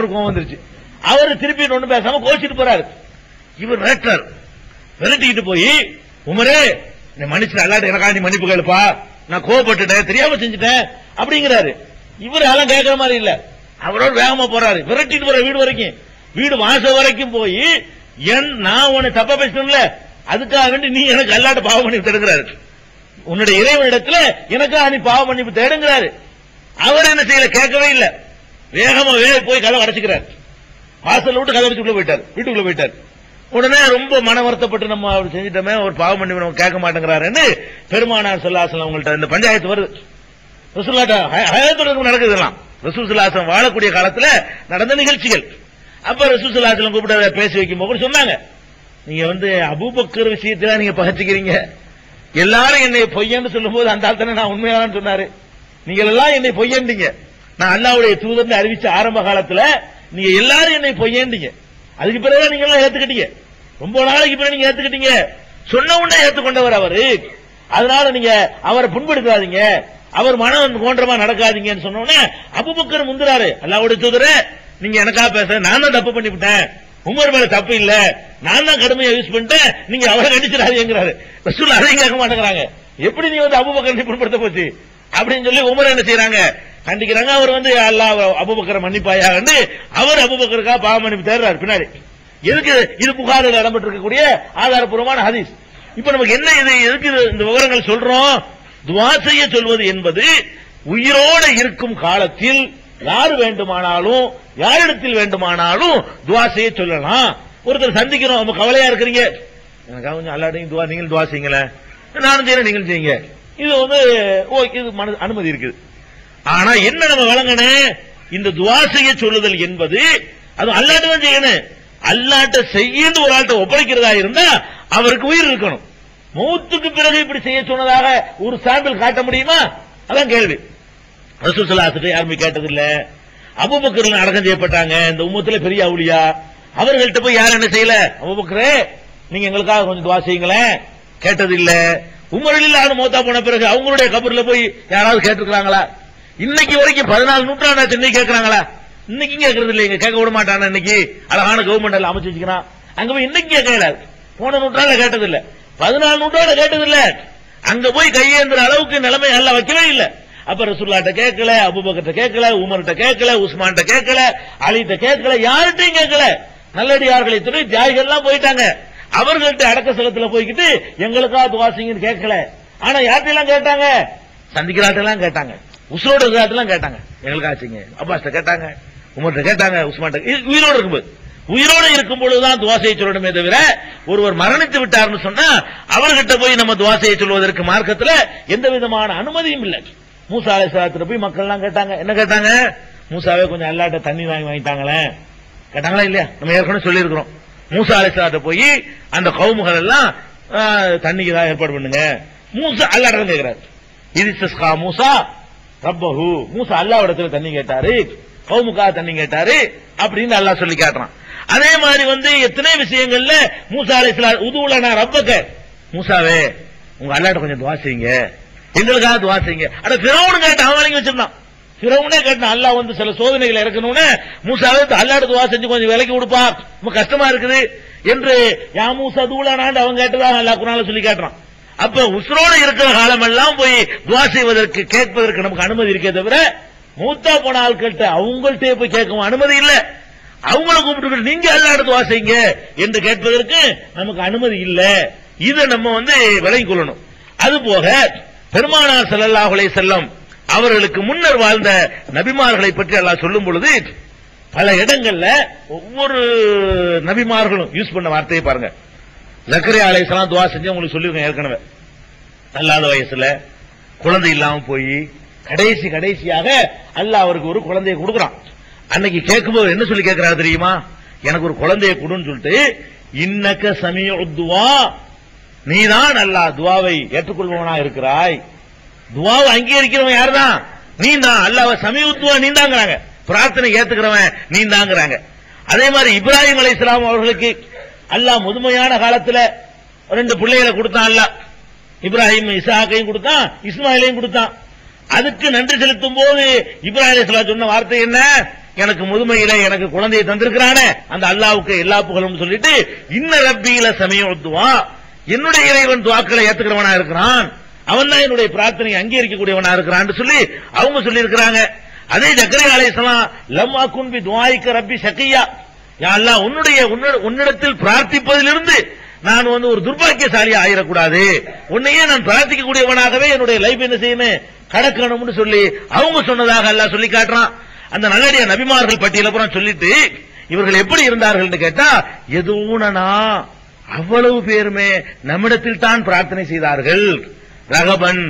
ஒரு கோவம் வந்துருச்சு. அவரு திருப்பி ஒண்ணு பேசாம கோச்சிட்டு போறாரு. இவர் மிரட்டுறாரு விரட்டிக்கிட்டு போய் உமரே என்ன மன்னிச்சு அல்லாட்டு எனக்கா நீ மன்னிப்பு கேளுப்பா. நான் கோவப்பட்டுட்டேன் தெரியாம செஞ்சுட்டேன் அப்படிங்கிறாரு. இவர் எல்லாம் கேட்கற மாதிரி இல்ல. அவரோட வேகமா போறாரு. விரட்டிட்டு போற வீடு வரைக்கும். வீடு வாசல் வரைக்கும் போய் என் நான் உன்னை தப்பா பேசணும்ல அதுக்காக வேண்டி நீ எனக்கு அல்லாட்ட பாவ மன்னிப்பு தேடுங்கிறாரு. உன்னுடைய இறைவனிடத்துல எனக்கா நீ பாவ மன்னிப்பு தேடுங்கிறாரு. அவர் என்ன செய்யல? கேட்கவே இல்லை. வேகமா வேக போய் கதவை அடைச்சுக்கிறார். வாசல் விட்டு கதவை வச்சுக்குள்ள போயிட்டார். வீட்டுக்குள்ள போயிட்டார். உடனே ரொம்ப மன வருத்தப்பட்டு நம்ம அவர் செஞ்சிட்டோமே ஒரு பாவம் பண்ணி நம்ம கேட்க மாட்டேங்கிறாருன்னு பெருமானார் சொல்லாசன் அவங்கள்ட்ட இந்த பஞ்சாயத்து வருது. ரசூல்லாட்ட ஹயத்தொடர்பு நடக்குது இதெல்லாம். ரசூல் வாழக்கூடிய காலத்துல நடந்த நிகழ்ச்சிகள். அப்ப ரசூல் கூப்பிட்டு பேசி வைக்கும் போது சொன்னாங்க. நீங்க வந்து அபூபக்கர் விஷயத்துல நீங்க பகச்சிக்கிறீங்க. எல்லாரும் என்னை பொய்யன்னு சொல்லும்போது அந்த ஆள் தானே நான் உண்மையானு சொன்னாரு. நீங்க எல்லாம் என்னை பொய்யன்றீங்க. நான் அல்லாவுடைய தூதர்னு அறிவிச்ச ஆரம்ப காலத்துல நீங்க எல்லாரும் என்னை பொய்யன்றீங்க அதுக்கு பிறகு நீங்க எல்லாம் ஏத்துக்கிட்டீங்க. ரொம்ப நாளைக்கு பிறகு நீங்க ஏத்துக்கிட்டீங்க. சொன்ன உடனே ஏத்துக்கொண்டவர் அவரு. அதனால நீங்க அவரை புண்படுத்தாதீங்க. அவர் மனம் கோன்றமா நடக்காதீங்கன்னு சொன்ன உடனே அபுபக்கர் முந்துறாரு. அல்லாவுடைய தூதரே நீங்க எனக்கா பேச நான் தான் தப்பு பண்ணிவிட்டேன் உமர் மேல தப்பு இல்ல. நான் தான் கடுமையா யூஸ் பண்ணிட்டேன். நீங்க அவரை கண்டிச்சிடாதீங்கிறாரு. ரசூல் அதையும் கேட்க மாட்டேங்கிறாங்க. எப்படி நீ வந்து அபுபக்கர் புண்படுத்த போச்சு? அப்படின்னு சொல்லி உமர் என்ன செய்யறாங்க கண்டிக்கிறாங்க. அவர் வந்து அல்லா அபுபக்கரை மன்னிப்பாயான்னு அவர் அபுபக்கருக்கா பாவ மன்னிப்பு தேடுறாரு. பின்னாடி. எதுக்கு இது புகாரில் இடம்பெற்று இருக்கக்கூடிய ஆதாரப்பூர்வமான ஹதீஸ்? இப்ப நமக்கு என்ன இது எதுக்கு இந்த விவரங்கள் சொல்றோம்? துவா செய்ய சொல்வது என்பது உயிரோடு இருக்கும் காலத்தில் யார் வேண்டுமானாலும் யாரிடத்தில் வேண்டுமானாலும் துவா செய்ய சொல்லலாம். ஒருத்தர் சந்திக்கிறோம் நம்ம கவலையா இருக்கிறீங்க. எனக்காக கொஞ்சம் அல்லாடையும் துவா நீங்கள் துவா செய்யுங்களேன். நானும் செய்யறேன் நீங்கள் செய்யுங்க. இது வந்து ஓகே இது அனுமதி இருக்குது. ஆனா என்ன நம்ம வழங்கணும்? இந்த துவா செய்ய சொல்லுதல் என்பது அது அல்லாட்ட தான் செய்யணும். அல்லாட்ட செய்யன்னு ஒரு ஆள்கிட்ட ஒப்படைக்கிறதா இருந்தா அவருக்கு உயிர் இருக்கணும். மௌத்துக்கு பிறகு இப்படி செய்ய சொன்னதாக ஒரு சாம்பிள் காட்ட முடியுமா? அதான் கேள்வி. ரசூசலாசிட்ட யாருமே கேட்டதில்ல அபுபக்கர்ல அடக்கம் செய்யப்பட்டாங்க. இந்த உமத்துல பெரிய அவுளியா. அவர்கள்ட்ட போய் யாரும் என்ன செய்யல? அபுபக்கரே நீங்க எங்களுக்காக கொஞ்சம் துவா செய்யுங்களேன். கேட்டதில்ல ஆடு மோத்தா போன பிறகு அவங்களுடைய கபர்ல போய் யாராவது கேட்டிருக்கிறாங்களா? இன்னைக்கு வரைக்கும் பதினாலு நூற்றாண்டு சென்னை கேட்கறாங்களா? இன்னைக்கும் கேட்கறது இல்லைங்க கேட்க விட மாட்டான இன்னைக்கு? அழகான கவர்மெண்ட் எல்லாம் அமைச்சு வச்சுக்கிறான். அங்க போய் இன்னைக்கு கேட்கல. போன நூற்றாண்டுல கேட்டதில்ல. பதினாலு நூற்றாண்டு கேட்டதில்ல. அங்க போய் கையேந்திர அளவுக்கு நிலைமை நல்லா வைக்கவே இல்ல. அப்ப ரசுல்லாட்ட கேட்கல அபுபக்கிட்ட கேட்கல உமர்கிட்ட கேட்கல உஸ்மான்கிட்ட கேட்கல அலிட்ட கேட்கல யார்கிட்டையும் கேட்கல. நல்லடியார்களை துணை தியாகிகள்லாம் போயிட்டாங்க. அவர்கள்ட்ட அடக்க செலத்துல போய்கிட்டு எங்களுக்கா துவாசிங்கன்னு கேட்கல. ஆனா யார்கிட்டலாம் கேட்டாங்க? சந்திக்கிறாட்டெல்லாம் கேட்டாங்க. உசுரோட இருக்கிறாட்டெல்லாம் கேட்டாங்க. எங்களுக்கு ஆச்சுங்க அப்பாஸ்ட கேட்டாங்க. உமர்கிட்ட கேட்டாங்க. உஸ்மான்ட்ட உயிரோடு இருக்கும்போது. உயிரோட இருக்கும் பொழுதுதான் துவாசையை சொல்லணுமே தவிர ஒருவர் மரணித்து விட்டார்னு சொன்னா அவர்கிட்ட போய் நம்ம துவாசையை சொல்வதற்கு மார்க்கத்துல எந்த விதமான அனுமதியும் இல்லை. மூசா அலைசலாத்துல போய் மக்கள் எல்லாம் கேட்டாங்க. என்ன கேட்டாங்க? மூசாவே கொஞ்சம் அல்லாட்ட தண்ணி வாங்கி வாங்கிட்டாங்களே. கேட்டாங்களா இல்லையா? நம்ம ஏற்கனவே சொல்லியிருக்கிறோம். மூசா அலைசலாட்ட போய் அந்த கவுமுகள் எல்லாம் தண்ணிக்கு தான் ஏற்பாடு பண்ணுங்க. மூசா அல்லாட்ட தான் கேட்கிறாரு இதிஸ்கா மூசா ரப்பஹு. மூசா அல்லாவிடத்துல தண்ணி கேட்டாரு. கவுமுக்கா தண்ணி கேட்டாரு. அப்படின்னு அல்லாஹ் சொல்லி காட்டுறான். அதே மாதிரி வந்து எத்தனை விஷயங்கள்ல மூசா அலைஹிஸ்ஸலாம் உதுவுல நான் ரப்பக்க. மூசாவே உங்க அல்லாட்ட கொஞ்சம் துவாசிங்க எங்களுக்காக துவாசிங்க அட பிறவனு கேட்டு அவன் வழங்கி வச்சிருந்தான். பிறவனே கேட்டான் அல்லா வந்து சில சோதனைகளை இறக்கணும்னு. மூசாவே அல்லாடு துவா செஞ்சு கொஞ்சம் விலைக்கு கொடுப்பா. ரொம்ப கஷ்டமா இருக்குது. என்று யா மூசா தூளானாண்டு அவன் கேட்டதாக அல்லாஹ் குரான்ல சொல்லி காட்டுறான். அப்ப உசுரோடு இருக்கிற காலமெல்லாம் போய் துவா செய்வதற்கு கேட்பதற்கு நமக்கு அனுமதி இருக்கே தவிர மூத்தா போன ஆட்கள்கிட்ட அவங்கள்ட்ட போய் கேட்கவும் அனுமதி இல்லை. அவங்கள கூப்பிட்டு நீங்க அல்லாட துவா செய்யுங்க என்று கேட்பதற்கு நமக்கு அனுமதி இல்லை. இதை நம்ம வந்து விலகிக் கொள்ளணும். அது போக பெருமானார் செல்லல்லாஹுலே செல்லம் அவர்களுக்கு முன்னர் வாழ்ந்த நபிமார்களை பற்றி எல்லாம் சொல்லும் பொழுது பல இடங்கள்ல ஒவ்வொரு நபிமார்களும் யூஸ் பண்ண வார்த்தையை பாருங்க. ஜக்கரியா அலைஹிஸ்ஸலாம் துவா செஞ்சு உங்களுக்கு சொல்லியிருக்கேன் ஏற்கனவே. அல்லாத வயசுல குழந்தை இல்லாம போய் கடைசி கடைசியாக அல்ல அவருக்கு ஒரு குழந்தையை கொடுக்குறான். அன்னைக்கு கேட்கும்போது என்ன சொல்லி கேட்கிறாரு தெரியுமா? எனக்கு ஒரு குழந்தையை கொடுன்னு சொல்லிட்டு இன்னக்க சமய துவா. நீதான் நல்லா துவாவை ஏற்றுக்கொள்பவனா இருக்கிறாய். துவாவை அங்கீகரிக்கிறவன் யாருதான்? நீ தான் அல்லாஹ் சமீபத்துவா நீ தாங்கிறாங்க பிரார்த்தனை ஏத்துக்கிறவன் நீ தாங்கிறாங்க அதே மாதிரி இப்ராஹிம் அலைஹிஸ்ஸலாம் அவர்களுக்கு அல்லாஹ் முதுமையான காலத்துல ரெண்டு பிள்ளைகளை கொடுத்தான் அல்லாஹ். இப்ராஹிம் இசாக்கையும் கொடுத்தான் இஸ்மாயிலையும் கொடுத்தான். அதுக்கு நன்றி செலுத்தும் போது இப்ராஹிம் அலைஹிஸ்ஸலாம் சொன்ன வார்த்தை என்ன? எனக்கு முதுமையில எனக்கு குழந்தையை தந்திருக்கிறானே. அந்த அல்லாவுக்கு எல்லா புகழும் சொல்லிட்டு இன்ன ரப்பியில சமயம் துவா. என்னுடைய இறைவன் துவாக்களை ஏத்துக்கிறவனா இருக்கிறான். அவன் தான் என்னுடைய பிரார்த்தனை அங்கீகரிக்கக்கூடியவனா இருக்கிறான்னு சொல்லி அவங்க சொல்லி இருக்கிறாங்க அதே ஜக்கரியா அலைஹிஸ்ஸலாம் லம்மா குன்பி துவாய்க்க ரப்பி சக்கையா யா உன்னுடைய உன்னிட- உன்னிடத்தில் பிரார்த்திப்பதிலிருந்து நான் வந்து ஒரு துர்பாக்கியசாலி ஆயிடக்கூடாது உன்னையே நான் பிரார்த்திக்கக்கூடியவனாகவே என்னுடைய லைஃப் என்ன செய்யணும் கடக்கணும்னு சொல்லி அவங்க சொன்னதாக எல்லாம் சொல்லி காட்டுறான். அந்த நல்லடிய நபிமார்கள் பட்டியல பூரா சொல்லிட்டு இவர்கள் எப்படி இருந்தார்கள் கேட்டா எதுவும் அவ்வளவு பேருமே நம்மிடத்தில் தான் பிரார்த்தனை செய்தார்கள். ரகபன்.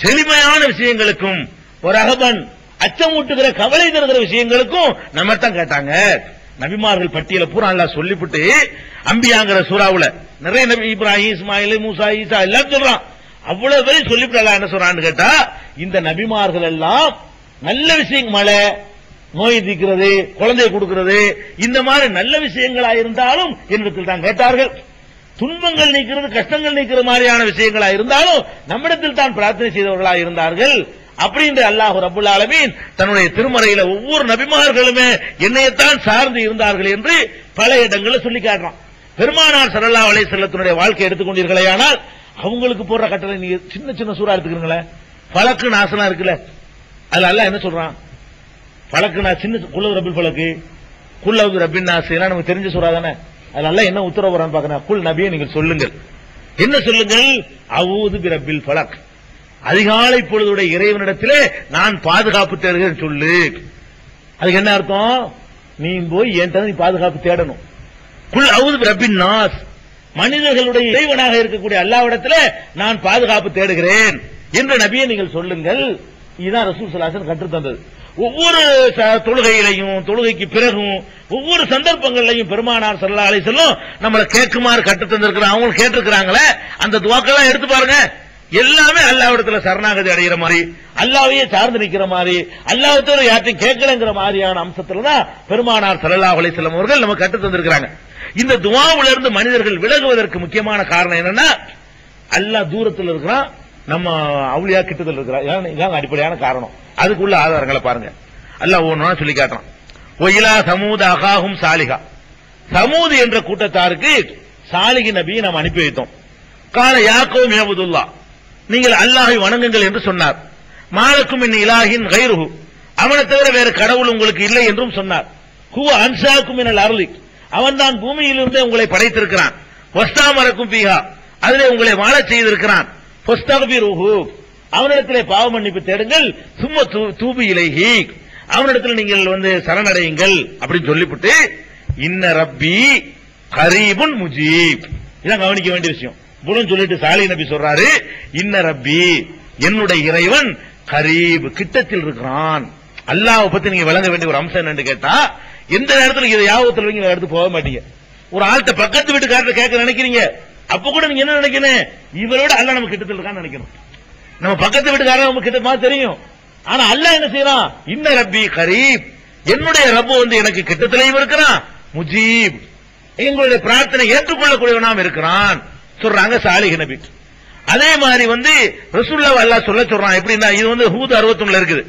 செழுமையான விஷயங்களுக்கும் ஒரு ரகபன் அச்சமூட்டுகிற கவலை தருகிற விஷயங்களுக்கும் நம்ம தான் கேட்டாங்க. நபிமார்கள் பட்டியல பூரா அல்லாஹ் சொல்லிவிட்டு அம்பியாங்கிற சூறாவுல நிறைய நபி இப்ராஹிம் இஸ்மாயில் மூசா ஈசா எல்லாம் சொல்றான். அவ்வளவு பேரும் சொல்லிவிட்டு என்ன சொல்றான்னு கேட்டா இந்த நபிமார்கள் எல்லாம் நல்ல விஷயம் மழை நோய் தீக்கிறது குழந்தை கொடுக்கிறது இந்த மாதிரி நல்ல விஷயங்களா இருந்தாலும் என்னிடத்தில் தான் கேட்டார்கள். துன்பங்கள் நீக்கிறது கஷ்டங்கள் நீக்கிற மாதிரியான விஷயங்களா இருந்தாலும் நம்மிடத்தில் தான் பிரார்த்தனை செய்தவர்களா இருந்தார்கள். அப்படின்ற அல்லாஹ் ரபுல் ஆலமீன் தன்னுடைய திருமறையில ஒவ்வொரு நபிமார்களுமே என்னையத்தான் சார்ந்து இருந்தார்கள் என்று பல இடங்களில் சொல்லி காட்டுறான். பெருமானார் சரல்லா அலைஹி செல்லத்தினுடைய வாழ்க்கை எடுத்துக்கொண்டீர்களே ஆனால் அவங்களுக்கு போடுற கட்டளை நீங்க சின்ன சின்ன சூறா எடுத்துக்கிறீங்களே? பழக்கு நாசனா இருக்குல்ல. அதுல அல்லாஹ் என்ன சொல்றான்? பழக்கு நான் சின்ன குள்ள ரபில் பழக்கு. குல்லவது ரபின் நாசு. நமக்கு தெரிஞ்ச சூறா தானே? அதனால என்ன உத்தரவு வரான்னு பாக்கிறேன் குல் நபியை நீங்கள் சொல்லுங்கள். என்ன சொல்லுங்கள்? அவுது பிரபில் பலக் அதிகாலை பொழுதுடைய இறைவனிடத்திலே நான் பாதுகாப்பு தேடுகிறேன் சொல்லு. அதுக்கு என்ன அர்த்தம்? நீ போய் என்கிட்ட நீ பாதுகாப்பு தேடணும். குல் அவுது ரபின் நாஸ். மனிதர்களுடைய இறைவனாக இருக்கக்கூடிய அல்லாவிடத்தில் நான் பாதுகாப்பு தேடுகிறேன். என்ற நபியை நீங்கள் சொல்லுங்கள். இதுதான் ரசூல் சலாசன் கற்றுத்தந்தது. ஒவ்வொரு ச- தொழுகையிலையும் தொழுகைக்கு பிறகும் ஒவ்வொரு சந்தர்ப்பங்கள்லையும் பெருமானார் சல்லா அலை செல்லும் நம்மளை கேட்குமாறு கற்றுத் தந்திருக்கிறாங்க அவங்க கேட்டிருக்கிறாங்களே அந்த துவாக்கெல்லாம் எடுத்து பாருங்க. எல்லாமே அல்லாவிடத்துல சரணாகதி அடைகிற மாதிரி அல்லாவையே சார்ந்து நிக்கிற மாதிரி அல்லாஹ்விடத்துல யார்ட்டையும் கேட்கலங்கிற மாதிரியான அம்சத்துல தான் பெருமானார் சல்லா அலைஹி வஸல்லம் அவர்கள் நம்ம கற்றுத் தந்திருக்கிறாங்க. இந்த துவாவுல இருந்து மனிதர்கள் விலகுவதற்கு முக்கியமான காரணம் என்னன்னா அல்லாஹ் தூரத்தில் இருக்கிறான் நம்ம அவுளியா கிட்டத்தில் இருக்கிறான் இதான் அடிப்படையான காரணம். அதுக்குள்ள ஆதாரங்களை பாருங்க. அல்லாஹ் ஒவ்வொன்றா சொல்லி காட்டுறான். ஒயிலா சமூத அகாஹும் சாலிகா சமூது என்ற கூட்டத்தாருக்கு சாலிகி நபியை நாம் அனுப்பி வைத்தோம். கால யாக்கோ மேபுதுல்லா நீங்கள் அல்லாஹை வணங்குங்கள் என்று சொன்னார். மாலக்கும் இன் இலாஹின் கைருஹு. அவனை தவிர வேறு கடவுள் உங்களுக்கு இல்லை என்றும் சொன்னார். ஹூ அன்சாக்கும் மினல் அருளி அவன்தான் பூமியிலிருந்தே உங்களை படைத்திருக்கிறான். வஸ்தாமரக்கும் பீஹா அதிலே உங்களை வாழச் செய்திருக்கிறான். அவனிடத்திலே பாவ மன்னிப்பு தேடுங்கள். சும்மா தூ- தூபி இலைஹி. அவனிடத்தில் நீங்கள் வந்து சரணடையுங்கள் அப்படின்னு சொல்லிவிட்டு இன்ன ரப்பி கரீபுன் முஜீப். இதான் கவனிக்க வேண்டிய விஷயம். இவ்வளவு சொல்லிட்டு சாலி நபி சொல்றாரு இன்ன ரப்பி என்னுடைய இறைவன் கரீப் கிட்டத்தில் இருக்கிறான். அல்லாஹ் பத்தி நீங்க விளங்க வேண்டிய ஒரு அம்சம் என்னன்னு கேட்டா எந்த நேரத்தில் இதை யாபத்தில் எடுத்து போக மாட்டீங்க. ஒரு ஆள்கிட்ட பக்கத்து வீட்டுக்காரர்கிட்ட கேட்க நினைக்கிறீங்க. அப்ப கூட நீங்க என்ன நினைக்கணும்? இவரோட அல்லாஹ் நம்ம கிட்டத்தில் இருக்கான்னு நினைக்கணும். நம்ம பக்கத்து வீட்டுக்காரன் நம்ம கிட்ட மாதிரி தெரியும். ஆனா அல்லாஹ் என்ன செய்யறான்? இன்ன ரப்பி கரீப். என்னுடைய ரப்பு வந்து எனக்கு கிட்டத்திலையும் இருக்கிறான். முஜீப். எங்களுடைய பிரார்த்தனை ஏற்றுக்கொள்ளக்கூடியவனாம் இருக்கிறான். சொல்றாங்க சாலிஹ் நபி. அதே மாதிரி வந்து ரசூல்லா அல்லா சொல்ல சொல்றான். எப்படின்னா இது வந்து ஹூத் 61 இருக்குது.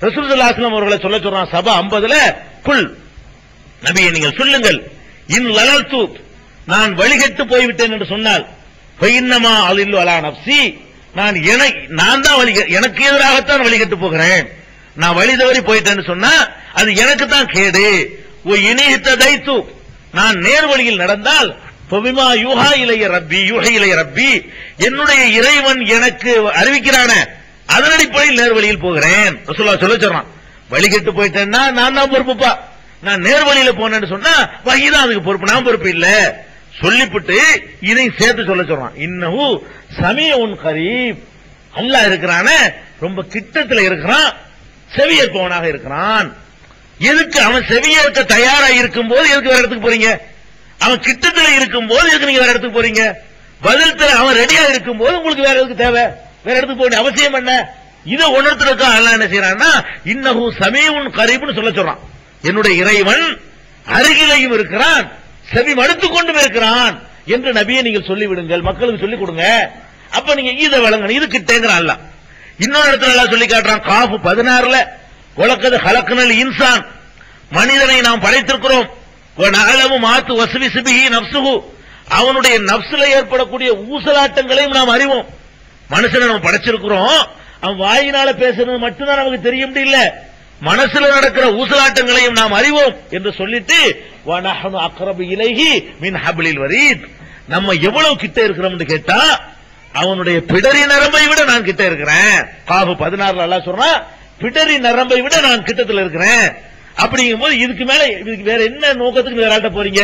ரசூல்லாஸ்லாம் அவர்களை சொல்ல சொல்றான். சபா 50ல குல். நபியை நீங்கள் சொல்லுங்கள். இன் லலல்து நான் வழிகட்டு போய்விட்டேன் என்று சொன்னால் பைன்னமா அலில்லு அலா நப்சி நான் என- நான் தான் வழி எனக்கு எதிராகத்தான் வழிகட்டு போகிறேன். நான் வழி தவறி போயிட்டேன்னு சொன்னா அது எனக்கு தான் கேடு. ஓ இணையத்த தைத்து நான் நேர் வழியில் நடந்தால் பொவிமா யூஹா இளைய ரப்பி யூஹை இளைய ரப்பி. என்னுடைய இறைவன் எனக்கு அறிவிக்கிறான அதன் அடிப்படையில் நேர் வழியில் போகிறேன். ரசூலுல்லாஹ் சொல்ல சொல்றான். வழிகட்டு போயிட்டேன்னா நான் தான் பொறுப்புப்பா. நான் நேர் வழியில போனேன்னு சொன்னா வகிதான் அதுக்கு பொறுப்பு நான் பொறுப்பு இல்லை. சொல்லிவிட்டு இதை சேர்த்து சொல்ல சொல்றான். சமீ உன் கரீப். அல்லாஹ் இருக்கிறான ரொம்ப கிட்டத்தில் இருக்கிறான் செவியேற்பவனாக இருக்கிறான். எதுக்கு அவன் செவியேற்க தயாரா இருக்கும் போது எதுக்கு வேற இடத்துக்கு போறீங்க? அவன் கிட்டத்தில் இருக்கும் போது எதுக்கு நீங்க வேற இடத்துக்கு போறீங்க? பதில் தர அவன் ரெடியா இருக்கும் போது உங்களுக்கு வேற எதுக்கு தேவை? வேற இடத்துக்கு போக வேண்டிய அவசியம் என்ன? இதை உணர்த்துறதுக்கா அல்ல என்ன செய்யறான்னா இன்னஹு சமீஉன் கரீப்னு சொல்ல சொல்றான். என்னுடைய இறைவன் அருகிலையும் இருக்கிறான். செவி மடுத்துக் கொண்டும் இருக்கிறான் என்று நபியை நீங்கள் சொல்லிவிடுங்கள் மக்களுக்கு சொல்லிக் கொடுங்க. அப்ப நீங்க இதை வழங்கணும் இது கிட்டேங்கிறான் இன்னொரு இடத்துல எல்லாம் சொல்லி காட்டுறான் காஃபு பதினாறுல உலக்கது ஹலக்குனல் இன்சான். மனிதனை நாம் படைத்திருக்கிறோம். அளவு மாத்து வசுவிசுபிகி நப்சுகு அவனுடைய நப்சுல ஏற்படக்கூடிய ஊசலாட்டங்களையும் நாம் அறிவோம். மனுஷனை நம்ம படைச்சிருக்கிறோம். அவன் வாயினால பேசுறது மட்டும்தான் நமக்கு தெரியும் இல்ல. மனசுல நடக்கிற ஊசலாட்டங்களையும் நாம் அறிவோம் என்று சொல்லிட்டு அக்ரபு இலகி மின் ஹப்லில் வரீத். நம்ம எவ்வளவு கிட்ட இருக்கிறோம்னு கேட்டா அவனுடைய பிடரி நரம்பை விட நான் கிட்ட இருக்கிறேன். காபு பதினாறுல எல்லாம் சொல்றான் பிடரி நரம்பை விட நான் கிட்டத்தில் இருக்கிறேன். அப்படிங்கும் போது இதுக்கு மேல இதுக்கு வேற என்ன நோக்கத்துக்கு விளையாட்ட போறீங்க?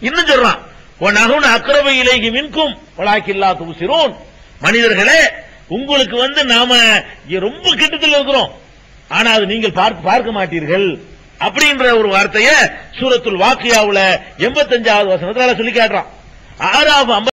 இன்னும் சொல்றான் உன் அக்கரவை இலகி மின்கும் வளாக்கில்லா துசிரோன் மனிதர்களே உங்களுக்கு வந்து நாம ரொம்ப கிட்டத்தில் இருக்கிறோம். ஆனா அது நீங்கள் பார்க்க பார்க்க மாட்டீர்கள் அப்படின்ற ஒரு வார்த்தையை சூரத்துல் வாக்கியாவுல எண்பத்தஞ்சாவது வசனத்தில் சொல்லி காட்டுறான். ஆறாவது